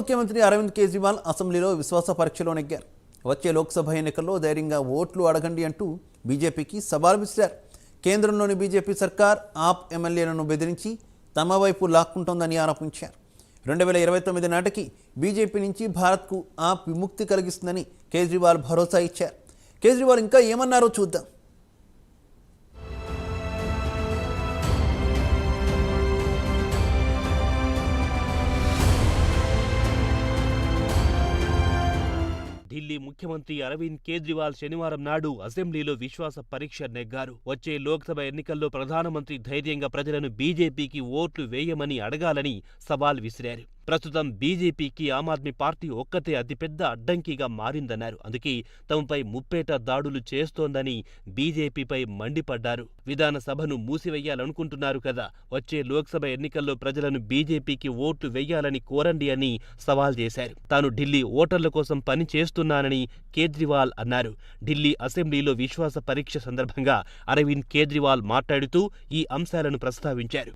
ముఖ్యమంత్రి అరవింద్ కేజ్రీవాల్ అసెంబ్లీలో విశ్వాస పరీక్షలో నెగ్గారు. వచ్చే లోక్సభ ఎన్నికల్లో ధైర్యంగా ఓట్లు అడగండి అంటూ బీజేపీకి సవాల్ విసిరారు. కేంద్రంలోని బీజేపీ సర్కార్ ఆప్ ఎమ్మెల్యేలను బెదిరించి తమ వైపు లాక్కుంటోందని ఆరోపించారు. రెండు వేల ఇరవై తొమ్మిది నాటికి బీజేపీ నుంచి భారత్కు ఆప్ విముక్తి కలిగిస్తుందని కేజ్రీవాల్ భరోసా ఇచ్చారు. కేజ్రీవాల్ ఇంకా ఏమన్నారో చూద్దాం. ఢిల్లీ ముఖ్యమంత్రి అరవింద్ కేజ్రీవాల్ శనివారం నాడు అసెంబ్లీలో విశ్వాస పరీక్ష నెగ్గారు. వచ్చే లోక్సభ ఎన్నికల్లో ప్రధానమంత్రి ధైర్యంగా ప్రజలను బీజేపీకి ఓట్లు వేయమని అడగాలని సవాల్ విసిరారు. ప్రస్తుతం బీజేపీకి ఆమ్ ఆద్మీ పార్టీ ఒక్కతే అతిపెద్ద అడ్డంకిగా మారిందన్నారు. అందుకే తమపై ముప్పేట దాడులు చేస్తోందని బీజేపీపై మండిపడ్డారు. విధాన సభను మూసివెయ్యాలనుకుంటున్నారు కదా. వచ్చే లోక్సభ ఎన్నికల్లో ప్రజలను బీజేపీకి ఓట్లు వెయ్యాలని కోరండి అని సవాల్ చేశారు. తాను ఢిల్లీ ఓటర్ల కోసం పని చేస్తున్నానని కేజ్రీవాల్ అన్నారు. ఢిల్లీ అసెంబ్లీలో విశ్వాస పరీక్ష సందర్భంగా అరవింద్ కేజ్రీవాల్ మాట్లాడుతూ ఈ అంశాలను ప్రస్తావించారు.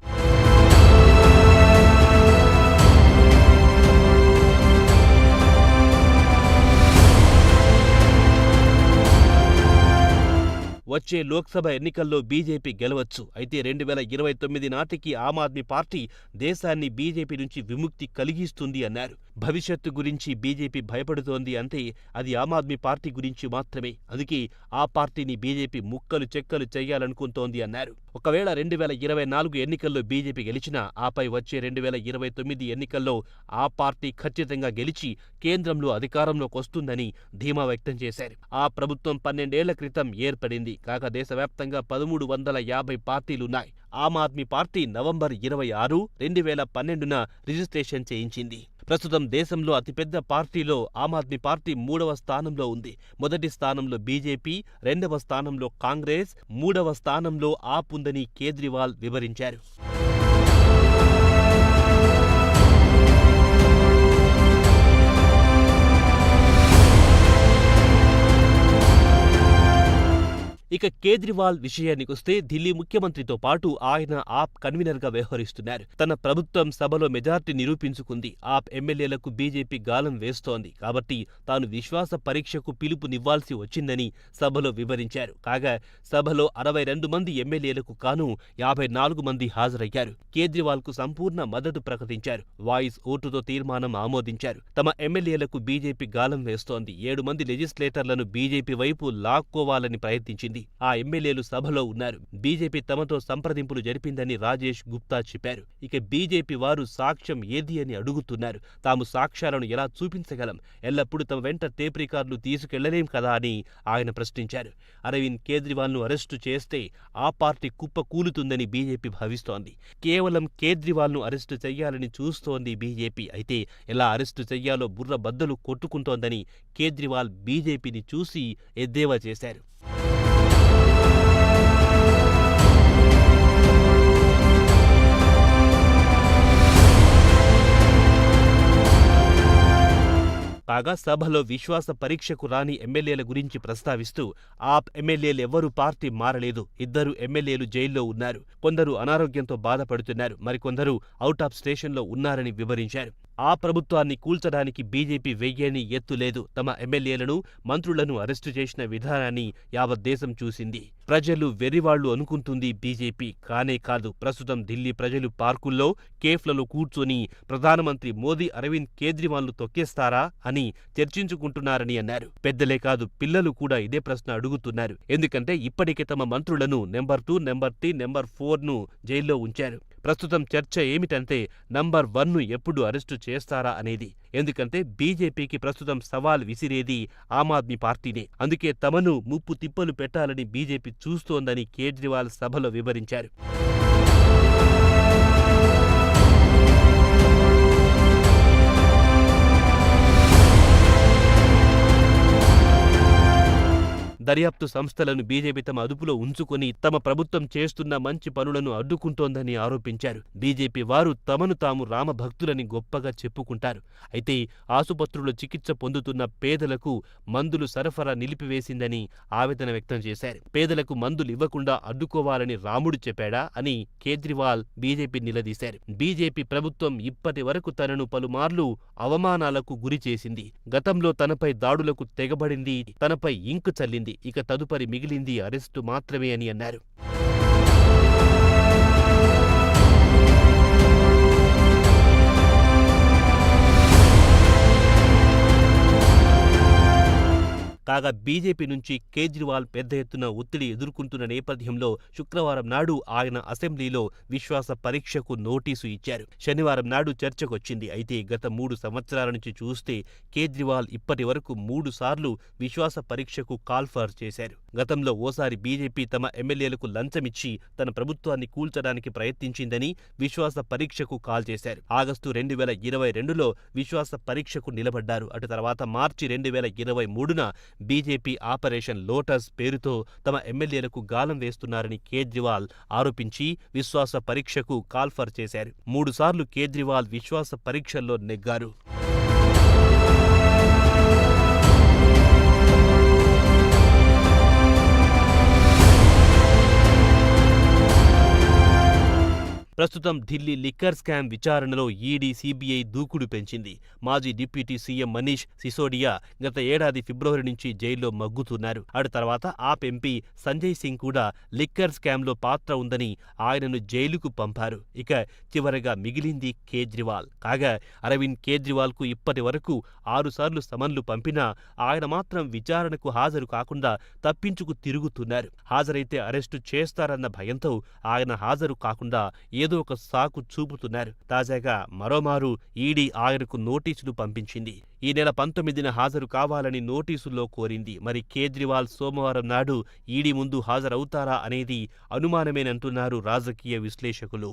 వచ్చే లోక్సభ ఎన్నికల్లో బీజేపీ గెలవచ్చు. అయితే రెండు వేల ఇరవై తొమ్మిది నాటికి ఆమ్ ఆద్మీ పార్టీ దేశాన్ని బీజేపీ నుంచి విముక్తి కలిగిస్తుంది అన్నారు. భవిష్యత్తు గురించి బీజేపీ భయపడుతోంది అంటే అది ఆమ్ ఆద్మీ పార్టీ గురించి మాత్రమే. అందుకే ఆ పార్టీని బీజేపీ ముక్కలు చెక్కలు చేయాలనుకుంటోంది అన్నారు. ఒకవేళ రెండు వేల ఇరవై నాలుగు ఎన్నికల్లో బీజేపీ గెలిచినా ఆపై వచ్చే రెండు వేల ఇరవై తొమ్మిది ఎన్నికల్లో ఆ పార్టీ ఖచ్చితంగా గెలిచి కేంద్రంలో అధికారంలోకి వస్తుందని ధీమా వ్యక్తం చేశారు. ఆ ప్రభుత్వం పన్నెండేళ్ళ క్రితం ఏర్పడింది. కాక దేశవ్యాప్తంగా పదమూడు వందల యాభై పార్టీలున్నాయి. ఆమ్ ఆద్మీ పార్టీ నవంబర్ ఇరవై ఆరు రెండు వేల పన్నెండున రిజిస్ట్రేషన్ చేయించింది. ప్రస్తుతం దేశంలో అతిపెద్ద పార్టీలో ఆమ్ ఆద్మీ పార్టీ మూడవ స్థానంలో ఉంది. మొదటి స్థానంలో బీజేపీ రెండవ స్థానంలో కాంగ్రెస్ మూడవ స్థానంలో ఆప్ ఉందని కేజ్రీవాల్ వివరించారు. ఇక కేజ్రీవాల్ విషయానికొస్తే ఢిల్లీ ముఖ్యమంత్రితో పాటు ఆయన ఆప్ కన్వీనర్గా వ్యవహరిస్తున్నారు. తన ప్రభుత్వం సభలో మెజార్టీ నిరూపించుకుంది. ఆప్ ఎమ్మెల్యేలకు బీజేపీ గాలం వేస్తోంది. కాబట్టి తాను విశ్వాస పరీక్షకు పిలుపునివ్వాల్సి వచ్చిందని సభలో వివరించారు. కాగా సభలో అరవై రెండు మంది ఎమ్మెల్యేలకు కాను యాభై నాలుగు మంది హాజరయ్యారు. కేజ్రీవాల్కు సంపూర్ణ మద్దతు ప్రకటించారు. వాయిస్ ఓటుతో తీర్మానం ఆమోదించారు. తమ ఎమ్మెల్యేలకు బీజేపీ గాలం వేస్తోంది. ఏడు మంది లెజిస్లేటర్లను బీజేపీ వైపు లాక్కోవాలని ప్రయత్నించింది. ఆ ఎమ్మెల్యేలు సభలో ఉన్నారు. బీజేపీ తమతో సంప్రదింపులు జరిపిందని రాజేష్ గుప్తా చెప్పారు. ఇక బీజేపీ వారు సాక్ష్యం ఏది అని అడుగుతున్నారు. తాము సాక్ష్యాలను ఎలా చూపించగలం? ఎల్లప్పుడూ తమ వెంట టేప్ రికార్డులు తీసుకెళ్ళలేం కదా అని ఆయన ప్రశ్నించారు. అరవింద్ కేజ్రీవాల్ను అరెస్టు చేస్తే ఆ పార్టీ కుప్ప కూలుతుందని బీజేపీ భావిస్తోంది. కేవలం కేజ్రీవాల్ను అరెస్టు చెయ్యాలని చూస్తోంది బీజేపీ. అయితే ఎలా అరెస్టు చెయ్యాలో బుర్ర బద్దలు కొట్టుకుంటోందని కేజ్రీవాల్ బీజేపీని చూసి ఎద్దేవా చేశారు. కాగా సభలో విశ్వాస పరీక్షకు రాని ఎమ్మెల్యేల గురించి ప్రస్తావిస్తూ ఆప్ ఎమ్మెల్యేలెవ్వరూ పార్టీ మారలేదు. ఇద్దరు ఎమ్మెల్యేలు జైల్లో ఉన్నారు. కొందరు అనారోగ్యంతో బాధపడుతున్నారు. మరికొందరు అవుట్ ఆఫ్ స్టేషన్లో ఉన్నారని వివరించారు. ఆ ప్రభుత్వాన్ని కూల్చడానికి బీజేపీ వెయ్యని ఎత్తు లేదు. తమ ఎమ్మెల్యేలను మంత్రులను అరెస్టు చేసిన విధానాన్ని యావత్ దేశం చూసింది. ప్రజలు వెర్రివాళ్ళు అనుకుంటుంది బీజేపీ. కానే కాదు ప్రస్తుతం ఢిల్లీ ప్రజలు పార్కుల్లో కేఫ్లలో కూర్చొని ప్రధానమంత్రి మోదీ అరవింద్ కేజ్రీవాల్ను తొక్కేస్తారా అని చర్చించుకుంటున్నారని అన్నారు. పెద్దలే కాదు పిల్లలు కూడా ఇదే ప్రశ్న అడుగుతున్నారు. ఎందుకంటే ఇప్పటికే తమ మంత్రులను number two number three number ఫోర్ను జైల్లో ఉంచారు. ప్రస్తుతం చర్చ ఏమిటంటే నంబర్ వన్ను ఎప్పుడు అరెస్టు చేస్తారా అనేది. ఎందుకంటే బీజేపీకి ప్రస్తుతం సవాల్ విసిరేది ఆమ్ ఆద్మీ పార్టీనే. అందుకే తమను ముప్పు తిప్పలు పెట్టాలని బీజేపీ చూస్తోందని కేజ్రీవాల్ సభలో వివరించారు. దర్యాప్తు సంస్థలను బీజేపీ తమ అదుపులో ఉంచుకొని తమ ప్రభుత్వం చేస్తున్న మంచి పనులను అడ్డుకుంటోందని ఆరోపించారు. బీజేపీ వారు తమను తాము రామభక్తులని గొప్పగా చెప్పుకుంటారు. అయితే ఆసుపత్రుల్లో చికిత్స పొందుతున్న పేదలకు మందులు సరఫరా నిలిపివేసిందని ఆవేదన వ్యక్తం చేశారు. పేదలకు మందులు ఇవ్వకుండా అడ్డుకోవాలని రాముడు చెప్పాడా అని కేజ్రీవాల్ బీజేపీ నిలదీశారు. బీజేపీ ప్రభుత్వం ఇప్పటి వరకు తనను పలుమార్లు అవమానాలకు గురి చేసింది. గతంలో తనపై దాడులకు తెగబడింది తనపై ఇంకు చల్లింది. ఇక తదుపరి మిగిలింది అరెస్టు మాత్రమే అని అన్నారు. కాగా బీజేపీ నుంచి కేజ్రీవాల్ పెద్ద ఎత్తున ఒత్తిడి ఎదుర్కొంటున్న నేపథ్యంలో శుక్రవారం నాడు ఆయన అసెంబ్లీలో విశ్వాస పరీక్షకు నోటీసు ఇచ్చారు. శనివారం నాడు చర్చకొచ్చింది. అయితే గత మూడు సంవత్సరాల నుంచి చూస్తే కేజ్రీవాల్ ఇప్పటి వరకు మూడు సార్లు విశ్వాస పరీక్షకు కాల్ఫర్ చేశారు. గతంలో ఓసారి బీజేపీ తమ ఎమ్మెల్యేలకు లంచమిచ్చి తన ప్రభుత్వాన్ని కూల్చడానికి ప్రయత్నించిందని విశ్వాస పరీక్షకు కాల్ చేశారు. ఆగస్టు రెండు వేల ఇరవై రెండులో విశ్వాస పరీక్షకు నిలబడ్డారు. అటు తర్వాత మార్చి రెండు వేల ఇరవై మూడున బీజేపీ ఆపరేషన్ లోటస్ పేరుతో తమ ఎమ్మెల్యేలకు గాలం వేస్తున్నారని కేజ్రీవాల్ ఆరోపించి విశ్వాస పరీక్షకు కాల్ఫర్ చేశారు. మూడుసార్లు కేజ్రీవాల్ విశ్వాస పరీక్షల్లో నెగ్గారు. ప్రస్తుతం ఢిల్లీ లిక్కర్ స్కామ్ విచారణలో ఈడీ సీబీఐ దూకుడు పెంచింది. మాజీ డిప్యూటీ సీఎం మనీష్ సిసోడియా గత ఏడాది ఫిబ్రవరి నుంచి జైల్లో మగ్గుతున్నారు. అటు తర్వాత ఆప్ ఎంపీ సంజయ్ సింగ్ కూడా లిక్కర్ స్కామ్లో పాత్ర ఉందని ఆయనను జైలుకు పంపారు. ఇక చివరగా మిగిలింది కేజ్రీవాల్. కాగా అరవింద్ కేజ్రీవాల్కు ఇప్పటి వరకు ఆరుసార్లు సమన్లు పంపినా ఆయన మాత్రం విచారణకు హాజరు కాకుండా తప్పించుకు తిరుగుతున్నారు. హాజరైతే అరెస్టు చేస్తారన్న భయంతో ఆయన హాజరు కాకుండా ఏదో ఒక సాకు చూపుతున్నారు. తాజాగా మరోమారు ఈడీ ఆయనకు నోటీసులు పంపించింది. ఈ నెల పంతొమ్మిదిన హాజరు కావాలని నోటీసుల్లో కోరింది. మరి కేజ్రీవాల్ సోమవారం నాడు ఈడీ ముందు హాజరవుతారా అనేది అనుమానమేనంటున్నారు రాజకీయ విశ్లేషకులు.